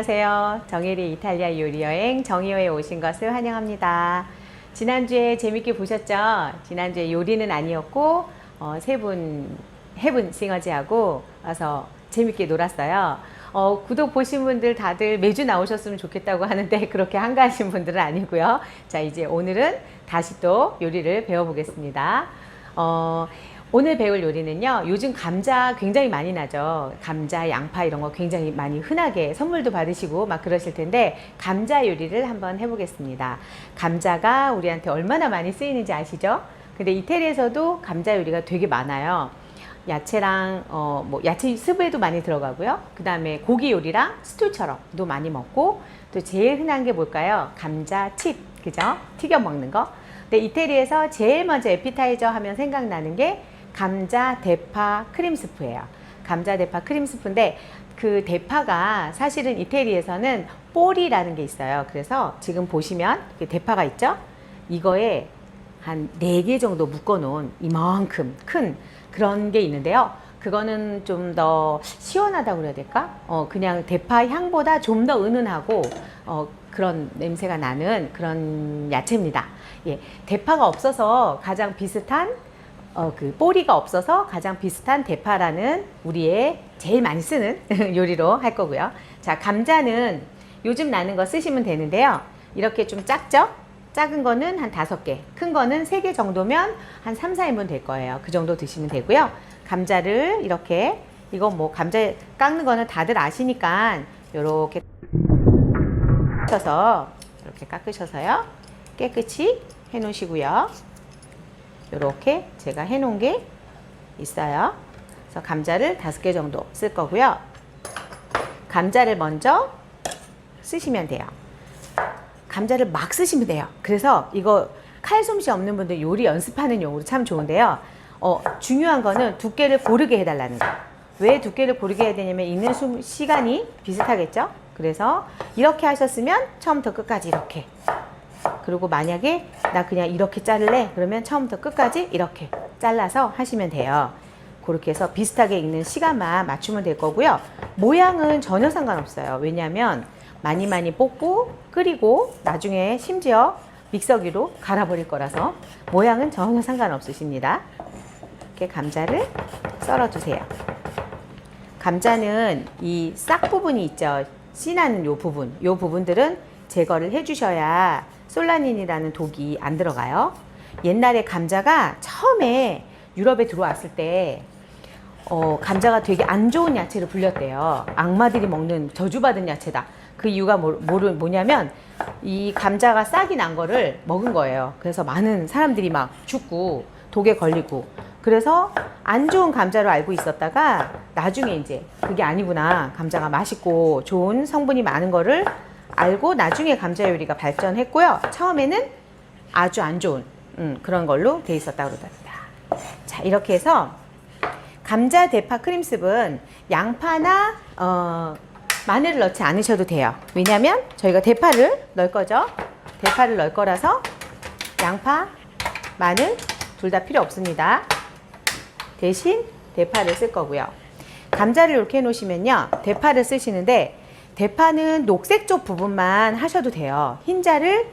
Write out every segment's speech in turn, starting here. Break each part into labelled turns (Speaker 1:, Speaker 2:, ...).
Speaker 1: 안녕하세요. 정혜리 이탈리아 요리 여행 정희호에 오신 것을 환영합니다. 지난주에 재밌게 보셨죠? 지난주에 요리는 아니었고 어, 세분 해분 싱어지하고 와서 재밌게 놀았어요. 어, 구독 보신 분들 다들 매주 나오셨으면 좋겠다고 하는데 그렇게 한가하신 분들은 아니고요. 자 이제 오늘은 다시 또 요리를 배워보겠습니다. 어, 오늘 배울 요리는요. 요즘 감자 굉장히 많이 나죠. 감자, 양파 이런 거 굉장히 많이 흔하게 선물도 받으시고 막 그러실 텐데 감자 요리를 한번 해보겠습니다. 감자가 우리한테 얼마나 많이 쓰이는지 아시죠? 근데 이태리에서도 감자 요리가 되게 많아요. 야채랑 어 뭐 야채 스프에도 많이 들어가고요. 그 다음에 고기 요리랑 스튜처럼도 많이 먹고 또 제일 흔한 게 뭘까요? 감자 칩 그죠? 튀겨 먹는 거. 근데 이태리에서 제일 먼저 에피타이저 하면 생각나는 게 감자 대파 크림 스프예요. 감자 대파 크림 스프인데 그 대파가 사실은 이태리에서는 볼이라는 게 있어요. 그래서 지금 보시면 그 대파가 있죠? 이거에 한 네 개 정도 묶어 놓은 이만큼 큰 그런 게 있는데요. 그거는 좀 더 시원하다고 그래야 될까? 어, 그냥 대파 향보다 좀 더 은은하고, 어, 그런 냄새가 나는 그런 야채입니다. 예. 대파가 없어서 가장 비슷한, 어, 그, 꼬리가 없어서 가장 비슷한 대파라는 우리의 제일 많이 쓰는 요리로 할 거고요. 자, 감자는 요즘 나는 거 쓰시면 되는데요. 이렇게 좀 작죠? 작은 거는 한 다섯 개, 큰 거는 세 개 정도면 한 3, 4인분 될 거예요. 그 정도 드시면 되고요. 감자를 이렇게, 이거 뭐 감자 깎는 거는 다들 아시니까 이렇게 깎아서 이렇게 깎으셔서요. 깨끗이 해 놓으시고요. 이렇게 제가 해 놓은 게 있어요. 그래서 감자를 다섯 개 정도 쓸 거고요. 감자를 먼저 쓰시면 돼요. 감자를 막 쓰시면 돼요. 그래서 이거 칼솜씨 없는 분들 요리 연습하는 용으로 참 좋은데요. 어, 중요한 거는 두께를 고르게 해달라는 거. 왜 두께를 고르게 해야 되냐면 있는 수- 시간이 비슷하겠죠? 그래서 이렇게 하셨으면 처음부터 끝까지 이렇게. 그리고 만약에 나 그냥 이렇게 자를래? 그러면 처음부터 끝까지 이렇게 잘라서 하시면 돼요. 그렇게 해서 비슷하게 익는 시간만 맞추면 될 거고요. 모양은 전혀 상관없어요. 왜냐하면 많이 많이 볶고 끓이고 나중에 심지어 믹서기로 갈아버릴 거라서 모양은 전혀 상관없으십니다. 이렇게 감자를 썰어주세요. 감자는 이 싹 부분이 있죠. 씨 나는 요 부분, 요 부분들은 제거를 해주셔야 솔라닌이라는 독이 안 들어가요. 옛날에 감자가 처음에 유럽에 들어왔을 때 어, 감자가 되게 안 좋은 야채로 불렸대요. 악마들이 먹는 저주받은 야채다. 그 이유가 뭐, 뭐냐면 이 감자가 싹이 난 거를 먹은 거예요. 그래서 많은 사람들이 막 죽고 독에 걸리고 그래서 안 좋은 감자로 알고 있었다가 나중에 이제 그게 아니구나. 감자가 맛있고 좋은 성분이 많은 거를 알고 나중에 감자 요리가 발전했고요. 처음에는 아주 안 좋은 음, 그런 걸로 돼 있었다고 그러답니다. 자, 이렇게 해서 감자 대파 크림스은 양파나 어, 마늘을 넣지 않으셔도 돼요. 왜냐면 저희가 대파를 넣을 거죠. 대파를 넣을 거라서 양파, 마늘 둘 다 필요 없습니다. 대신 대파를 쓸 거고요. 감자를 이렇게 해 놓으시면요. 대파를 쓰시는데 대파는 녹색 쪽 부분만 하셔도 돼요. 흰자를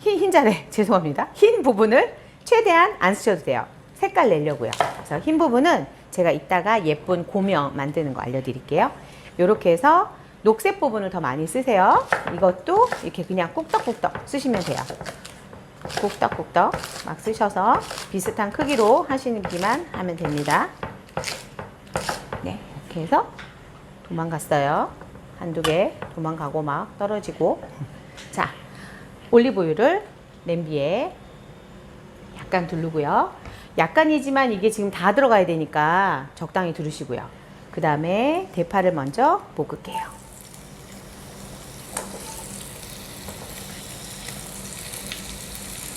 Speaker 1: 흰 흰자래 죄송합니다. 흰 부분을 최대한 안 쓰셔도 돼요. 색깔 내려고요. 그래서 흰 부분은 제가 이따가 예쁜 고명 만드는 거 알려드릴게요. 이렇게 해서 녹색 부분을 더 많이 쓰세요. 이것도 이렇게 그냥 꾹떡꾹떡 쓰시면 돼요. 꾹떡꾹떡 막 쓰셔서 비슷한 크기로 하시기만 하면 됩니다. 네, 이렇게 해서 도망갔어요. 한두 개 도망가고 막 떨어지고. 자, 올리브유를 냄비에 약간 두르고요. 약간이지만 이게 지금 다 들어가야 되니까 적당히 두르시고요. 그 다음에 대파를 먼저 볶을게요.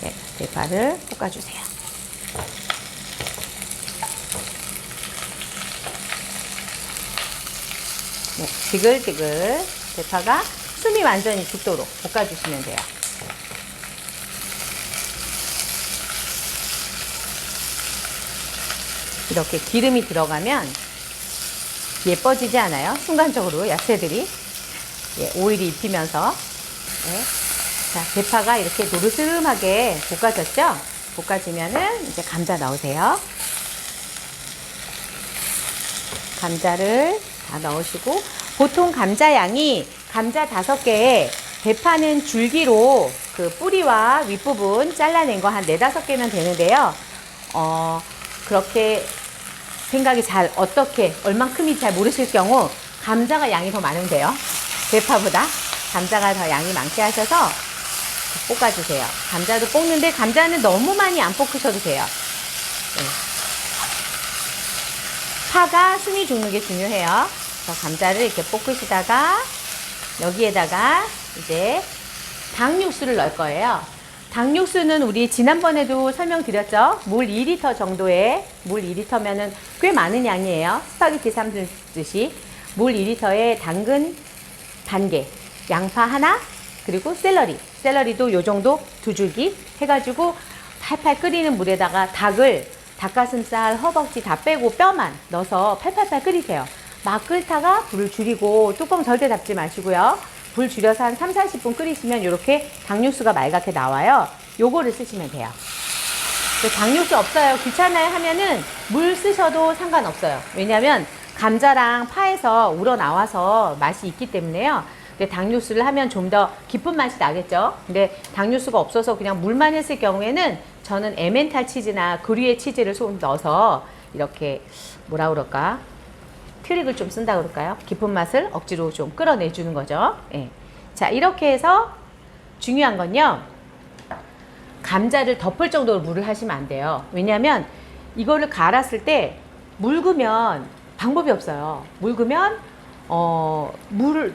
Speaker 1: 네, 대파를 볶아주세요. 네, 지글지글 대파가 숨이 완전히 죽도록 볶아주시면 돼요. 이렇게 기름이 들어가면 예뻐지지 않아요? 순간적으로 야채들이. 예, 오일이 입히면서 네. 자, 대파가 이렇게 노르스름하게 볶아졌죠? 볶아지면은 이제 감자 넣으세요. 감자를 다 넣으시고 보통 감자 양이 감자 다섯 개에 대파는 줄기로 그 뿌리와 윗부분 잘라낸 거 한 네다섯 개면 되는데요. 어, 그렇게 생각이 잘 어떻게 얼만큼이 잘 모르실 경우 감자가 양이 더 많으면 돼요. 대파보다 감자가 더 양이 많게 하셔서 볶아주세요. 감자도 볶는데 감자는 너무 많이 안 볶으셔도 돼요. 네. 파가 순이 죽는 게 중요해요. 그래서 감자를 이렇게 볶으시다가 여기에다가 이제 닭육수를 넣을 거예요. 닭육수는 우리 지난번에도 설명드렸죠. 물 2리터 정도의 물 2리터면은 꽤 많은 양이에요. 스파게티 삶듯이 물 2리터에 당근 반 개, 양파 하나, 그리고 샐러리. 샐러리도 요 정도 두 줄기 해가지고 팔팔 끓이는 물에다가 닭을 닭가슴살, 허벅지 다 빼고 뼈만 넣어서 팔팔팔 끓이세요. 막 끓다가 불을 줄이고 뚜껑 절대 닫지 마시고요. 불 줄여서 한 3, 40분 끓이시면 이렇게 닭육수가 맑게 나와요. 요거를 쓰시면 돼요. 닭육수 없어요. 귀찮아요 하면은 물 쓰셔도 상관없어요. 왜냐하면 감자랑 파에서 우러나와서 맛이 있기 때문에요. 근데 닭육수를 하면 좀 더 깊은 맛이 나겠죠. 근데 닭육수가 없어서 그냥 물만 했을 경우에는 저는 에멘탈 치즈나 그리에 치즈를 조금 넣어서 이렇게 뭐라 그럴까 트릭을 좀 쓴다 그럴까요? 깊은 맛을 억지로 좀 끌어내주는 거죠. 예. 자 이렇게 해서 중요한 건요. 감자를 덮을 정도로 물을 하시면 안 돼요. 왜냐하면 이거를 갈았을 때 묽으면 방법이 없어요. 묽으면 어 물을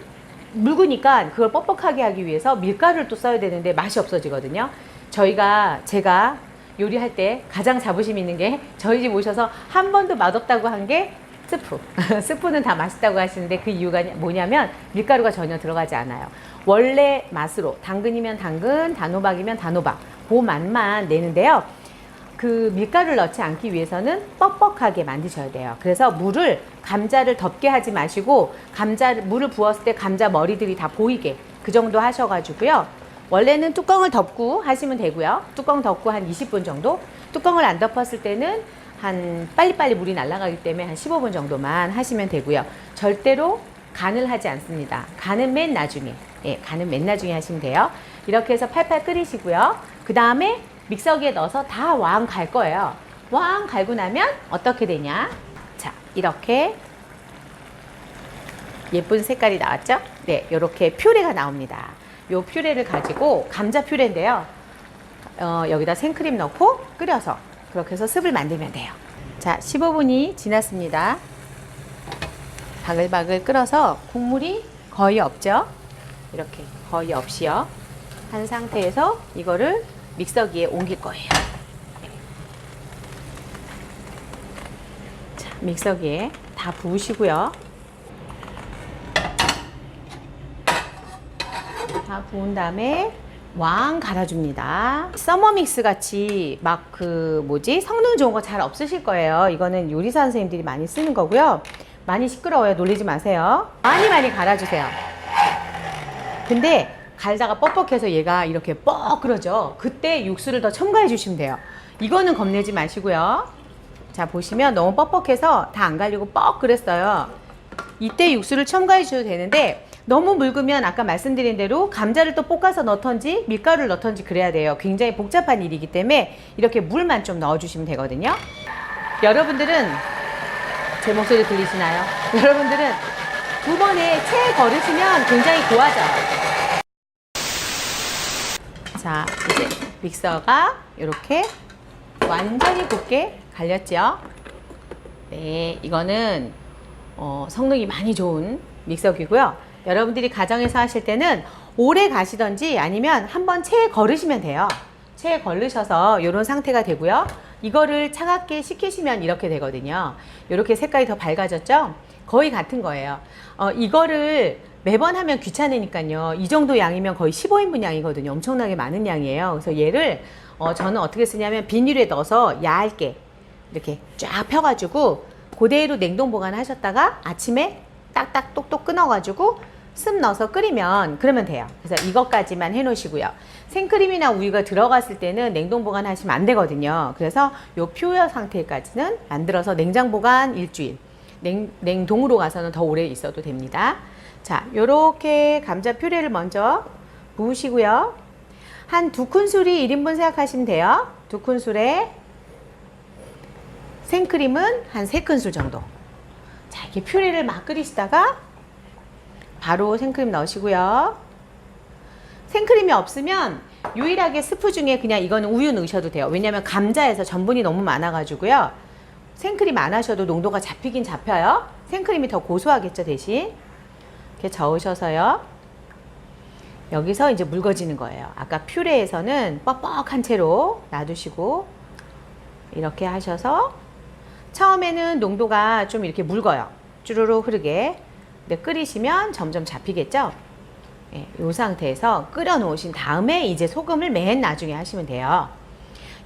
Speaker 1: 묽으니까 그걸 뻑뻑하게 하기 위해서 밀가루를 또 써야 되는데 맛이 없어지거든요. 저희가 제가 요리할 때 가장 자부심 있는 게 저희 집 오셔서 한 번도 맛없다고 한 게 스프. 스프는 다 맛있다고 하시는데 그 이유가 뭐냐면 밀가루가 전혀 들어가지 않아요. 원래 맛으로 당근이면 당근, 단호박이면 단호박 그 맛만 내는데요. 그 밀가루를 넣지 않기 위해서는 뻑뻑하게 만드셔야 돼요. 그래서 물을 감자를 덮게 하지 마시고 감자를 물을 부었을 때 감자 머리들이 다 보이게 그 정도 하셔가지고요. 원래는 뚜껑을 덮고 하시면 되고요. 뚜껑 덮고 한 20분 정도. 뚜껑을 안 덮었을 때는 한 빨리빨리 물이 날아가기 때문에 한 15분 정도만 하시면 되고요. 절대로 간을 하지 않습니다. 간은 맨 나중에. 예, 간은 맨 나중에 하시면 돼요. 이렇게 해서 팔팔 끓이시고요. 그 다음에 믹서기에 넣어서 다 왕 갈 거예요. 왕 갈고 나면 어떻게 되냐? 자, 이렇게 예쁜 색깔이 나왔죠? 네, 이렇게 퓨레가 나옵니다. 요 퓨레를 가지고 감자 퓨레인데요. 어, 여기다 생크림 넣고 끓여서 그렇게 해서 습을 만들면 돼요. 자, 15분이 지났습니다. 바글바글 끓어서 국물이 거의 없죠? 이렇게 거의 없이요. 한 상태에서 이거를 믹서기에 옮길 거예요. 자, 믹서기에 다 부으시고요. 다 부은 다음에 왕 갈아줍니다. 서머믹스 같이 막 그 뭐지 성능 좋은 거 잘 없으실 거예요. 이거는 요리사 선생님들이 많이 쓰는 거고요. 많이 시끄러워요. 놀리지 마세요. 많이 많이 갈아주세요. 근데 갈다가 뻑뻑해서 얘가 이렇게 뻑 그러죠. 그때 육수를 더 첨가해 주시면 돼요. 이거는 겁내지 마시고요. 자 보시면 너무 뻑뻑해서 다 안 갈리고 뻑 그랬어요. 이때 육수를 첨가해 주셔도 되는데 너무 묽으면 아까 말씀드린 대로 감자를 또 볶아서 넣던지 밀가루를 넣던지 그래야 돼요. 굉장히 복잡한 일이기 때문에 이렇게 물만 좀 넣어주시면 되거든요. 여러분들은 제 목소리 들리시나요? 여러분들은 두 번에 채 걸으시면 굉장히 고와져요. 자, 이제 믹서가 이렇게 완전히 곱게 갈렸죠? 네, 이거는 어, 성능이 많이 좋은 믹서기고요. 여러분들이 가정에서 하실 때는 오래 가시던지 아니면 한번 체에 걸으시면 돼요. 체에 걸으셔서 이런 상태가 되고요. 이거를 차갑게 식히시면 이렇게 되거든요. 이렇게 색깔이 더 밝아졌죠? 거의 같은 거예요. 어, 이거를 매번 하면 귀찮으니까요. 이 정도 양이면 거의 15인분 양이거든요. 엄청나게 많은 양이에요. 그래서 얘를 어, 저는 어떻게 쓰냐면 비닐에 넣어서 얇게 이렇게 쫙 펴가지고 그대로 냉동 보관하셨다가 아침에 딱딱 똑똑 끊어가지고 습 넣어서 끓이면 그러면 돼요. 그래서 이것까지만 해놓으시고요. 생크림이나 우유가 들어갔을 때는 냉동 보관하시면 안 되거든요. 그래서 요 표현 상태까지는 만들어서 냉장 보관 일주일, 냉, 냉동으로 가서는 더 오래 있어도 됩니다. 자, 요렇게 감자 퓨레를 먼저 부으시고요. 한 두 큰술이 1인분 생각하시면 돼요. 두 큰술에 생크림은 한 세 큰술 정도. 자, 이렇게 퓨레를 막 끓이시다가 바로 생크림 넣으시고요. 생크림이 없으면 유일하게 스프 중에 그냥 이거는 우유 넣으셔도 돼요. 왜냐면 감자에서 전분이 너무 많아가지고요. 생크림 안 하셔도 농도가 잡히긴 잡혀요. 생크림이 더 고소하겠죠, 대신. 이렇게 저으셔서요. 여기서 이제 묽어지는 거예요. 아까 퓨레에서는 뻑뻑한 채로 놔두시고 이렇게 하셔서 처음에는 농도가 좀 이렇게 묽어요. 쭈루루 흐르게. 근데 끓이시면 점점 잡히겠죠? 예, 이 상태에서 끓여 놓으신 다음에 이제 소금을 맨 나중에 하시면 돼요.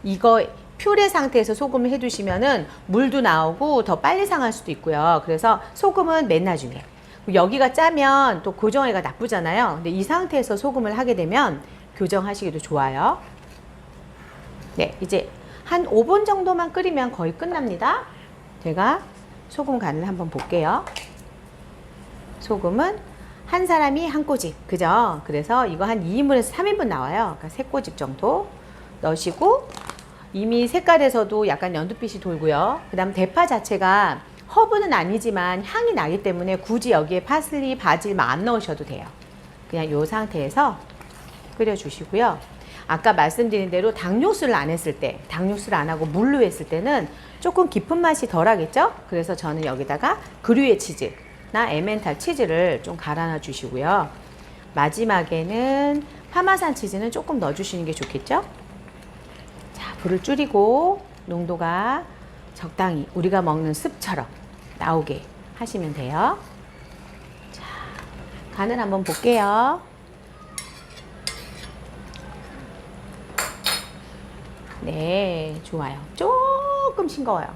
Speaker 1: 이거 퓨레 상태에서 소금을 해두시면은 물도 나오고 더 빨리 상할 수도 있고요. 그래서 소금은 맨 나중에. 여기가 짜면 또 고정하기가 나쁘잖아요. 근데 이 상태에서 소금을 하게 되면 교정하시기도 좋아요. 네, 이제 한 5분 정도만 끓이면 거의 끝납니다. 제가 소금 간을 한번 볼게요. 소금은 한 사람이 한 꼬집, 그죠? 그래서 이거 한 2인분에서 3인분 나와요. 그러니까 세 꼬집 정도 넣으시고 이미 색깔에서도 약간 연두빛이 돌고요. 그 다음 대파 자체가 허브는 아니지만 향이 나기 때문에 굳이 여기에 파슬리, 바질 안 넣으셔도 돼요. 그냥 이 상태에서 끓여주시고요. 아까 말씀드린 대로 당육수를 안 했을 때, 당육수를 안 하고 물로 했을 때는 조금 깊은 맛이 덜 하겠죠? 그래서 저는 여기다가 그류의 치즈나 에멘탈 치즈를 좀 갈아놔 주시고요. 마지막에는 파마산 치즈는 조금 넣어 주시는 게 좋겠죠? 자, 불을 줄이고 농도가 적당히 우리가 먹는 습처럼 나오게 하시면 돼요. 자, 간을 한번 볼게요. 네, 좋아요. 조금 싱거워요.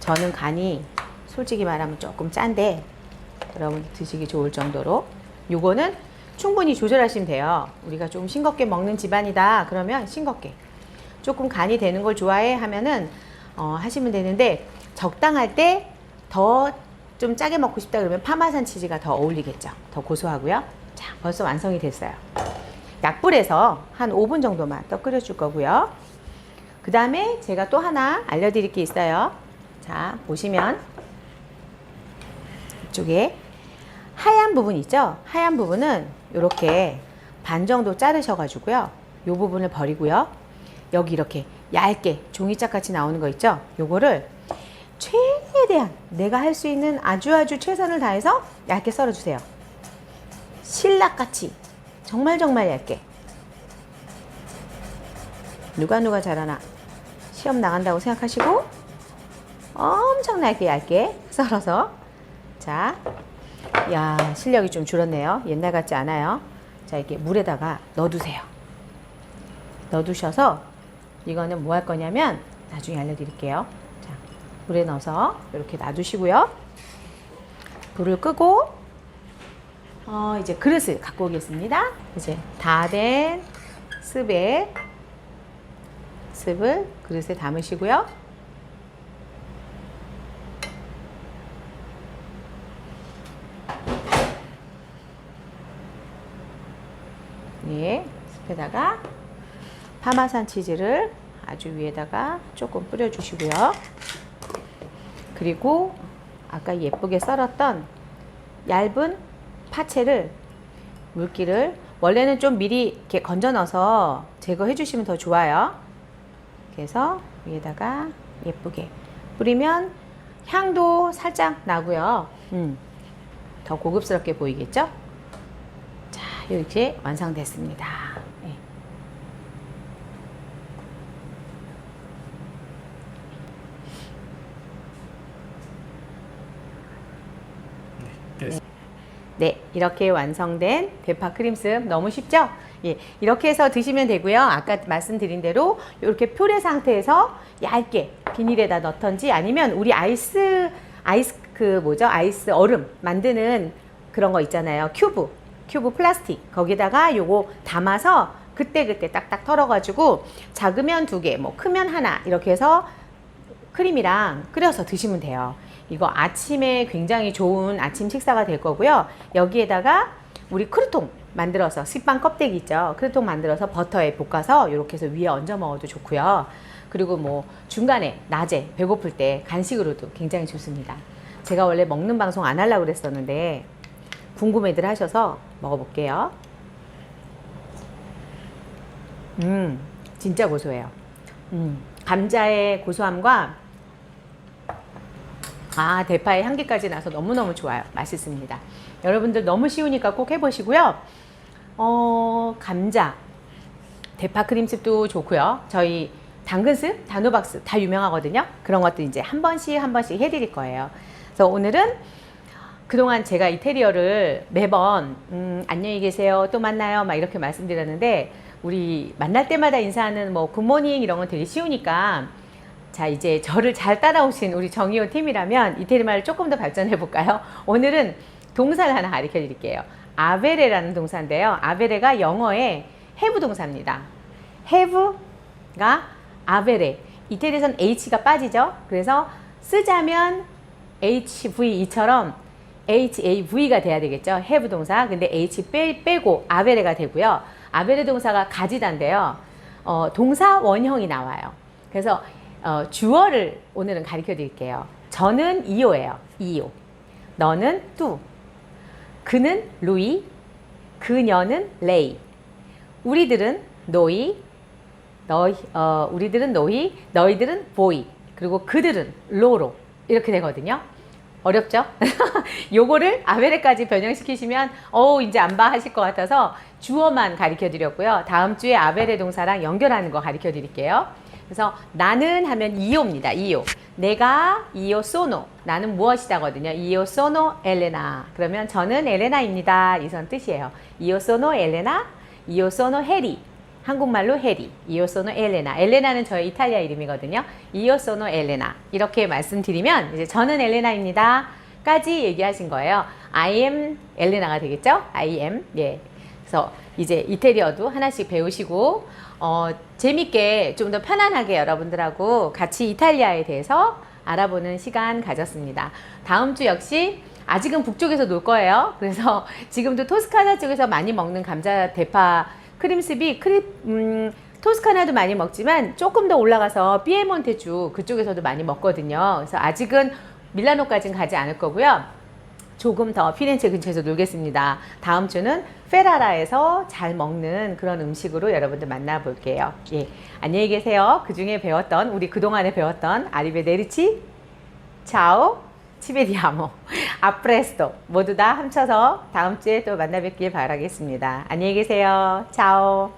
Speaker 1: 저는 간이 솔직히 말하면 조금 짠데 여러분 드시기 좋을 정도로 요거는 충분히 조절하시면 돼요. 우리가 좀 싱겁게 먹는 집안이다 그러면 싱겁게 조금 간이 되는 걸 좋아해 하면은 어, 하시면 되는데 적당할 때 더 좀 짜게 먹고 싶다 그러면 파마산 치즈가 더 어울리겠죠. 더 고소하고요. 자, 벌써 완성이 됐어요. 약불에서 한 5분 정도만 더 끓여줄 거고요. 그 다음에 제가 또 하나 알려드릴 게 있어요. 자, 보시면 이쪽에 하얀 부분 있죠? 하얀 부분은 이렇게 반 정도 자르셔가지고요. 이 부분을 버리고요. 여기 이렇게 얇게 종이짝 같이 나오는 거 있죠? 요거를 최대한 내가 할 수 있는 아주 아주 최선을 다해서 얇게 썰어주세요. 신락같이 정말 정말 얇게. 누가 누가 잘하나 시험 나간다고 생각하시고 엄청나게 얇게 썰어서 자, 야 실력이 좀 줄었네요. 옛날 같지 않아요. 자 이렇게 물에다가 넣어두세요. 넣어두셔서 이거는 뭐 할 거냐면 나중에 알려드릴게요. 자, 물에 넣어서 이렇게 놔두시고요. 불을 끄고 어, 이제 그릇을 갖고 오겠습니다. 이제 다 된 습에 습을 그릇에 담으시고요. 예, 습에다가 파마산 치즈를 아주 위에다가 조금 뿌려주시고요. 그리고 아까 예쁘게 썰었던 얇은 파채를 물기를 원래는 좀 미리 이렇게 건져 넣어서 제거해 주시면 더 좋아요. 그래서 위에다가 예쁘게 뿌리면 향도 살짝 나고요. 음, 더 고급스럽게 보이겠죠? 자, 이렇게 완성됐습니다. 네. 네, 이렇게 완성된 대파 크림습 너무 쉽죠? 예, 이렇게 해서 드시면 되고요. 아까 말씀드린 대로 이렇게 퓨레 상태에서 얇게 비닐에다 넣던지 아니면 우리 아이스 아이스 그 뭐죠? 아이스 얼음 만드는 그런 거 있잖아요. 큐브, 큐브 플라스틱. 거기다가 요거 담아서 그때그때 딱딱 털어가지고 작으면 두 개, 뭐 크면 하나 이렇게 해서 크림이랑 끓여서 드시면 돼요. 이거 아침에 굉장히 좋은 아침 식사가 될 거고요. 여기에다가 우리 크루통 만들어서 식빵 껍데기 있죠. 크루통 만들어서 버터에 볶아서 이렇게 해서 위에 얹어 먹어도 좋고요. 그리고 뭐 중간에 낮에 배고플 때 간식으로도 굉장히 좋습니다. 제가 원래 먹는 방송 안 하려고 그랬었는데 궁금해들 하셔서 먹어볼게요. 음, 진짜 고소해요. 음, 감자의 고소함과 아, 대파의 향기까지 나서 너무너무 좋아요. 맛있습니다. 여러분들 너무 쉬우니까 꼭 해보시고요. 어, 감자, 대파 크림칩도 좋고요. 저희 당근스, 단호박스 다 유명하거든요. 그런 것들 이제 한 번씩 한 번씩 해드릴 거예요. 그래서 오늘은 그동안 제가 이태리어를 매번 음, 안녕히 계세요 또 만나요 막 이렇게 말씀드렸는데 우리 만날 때마다 인사하는 뭐 굿모닝 이런 건 되게 쉬우니까 자 이제 저를 잘 따라오신 우리 정의원 팀이라면 이태리 말을 조금 더 발전해 볼까요? 오늘은 동사를 하나 가르쳐 드릴게요. 아베레라는 동사인데요. 아베레가 영어의 have 동사입니다. have가 아베레. 이태리에선 h가 빠지죠. 그래서 쓰자면 HVE처럼 HAV가 돼야 되겠죠. have 동사. 근데 H 빼, 빼고 아베레가 되고요. 아베레 동사가 가지다인데요. 어, 동사 원형이 나와요. 그래서 어, 주어를 오늘은 가르쳐 드릴게요. 저는 이오예요. 이오. 너는 뚜. 그는 루이. 그녀는 레이. 우리들은 노이. 너희, 어, 우리들은 노이. 너희들은 보이. 그리고 그들은 로로. 이렇게 되거든요. 어렵죠? 요거를 아베레까지 변형시키시면 어 이제 안 봐 하실 것 같아서 주어만 가르쳐 드렸고요. 다음 주에 아베레 동사랑 연결하는 거 가르쳐 드릴게요. 그래서 나는 하면 이오입니다. 이오. 내가 이오 소노. 나는 무엇이다거든요. 이오 소노 엘레나. 그러면 저는 엘레나입니다. 이선 뜻이에요. 이오 소노 엘레나. 이오 소노 해리. 한국말로 해리. 이오 소노 엘레나. 엘레나는 저의 이탈리아 이름이거든요. 이오 소노 엘레나. 이렇게 말씀드리면 이제 저는 엘레나입니다. 까지 얘기하신 거예요. I am 엘레나가 되겠죠? I am. 예. 그래서 이제 이태리어도 하나씩 배우시고 어, 재밌게 좀 더 편안하게 여러분들하고 같이 이탈리아에 대해서 알아보는 시간 가졌습니다. 다음 주 역시 아직은 북쪽에서 놀 거예요. 그래서 지금도 토스카나 쪽에서 많이 먹는 감자 대파 크림스비 크림 음, 토스카나도 많이 먹지만 조금 더 올라가서 피에몬테주 그쪽에서도 많이 먹거든요. 그래서 아직은 밀라노까지는 가지 않을 거고요. 조금 더 피렌체 근처에서 놀겠습니다. 다음 주는 페라라에서 잘 먹는 그런 음식으로 여러분들 만나볼게요. 예. 안녕히 계세요. 그 중에 배웠던, 우리 그동안에 배웠던 아리베데리치, 차오, 치베디아모, 아프레스토 모두 다 합쳐서 다음 주에 또 만나 뵙길 바라겠습니다. 안녕히 계세요. 차오.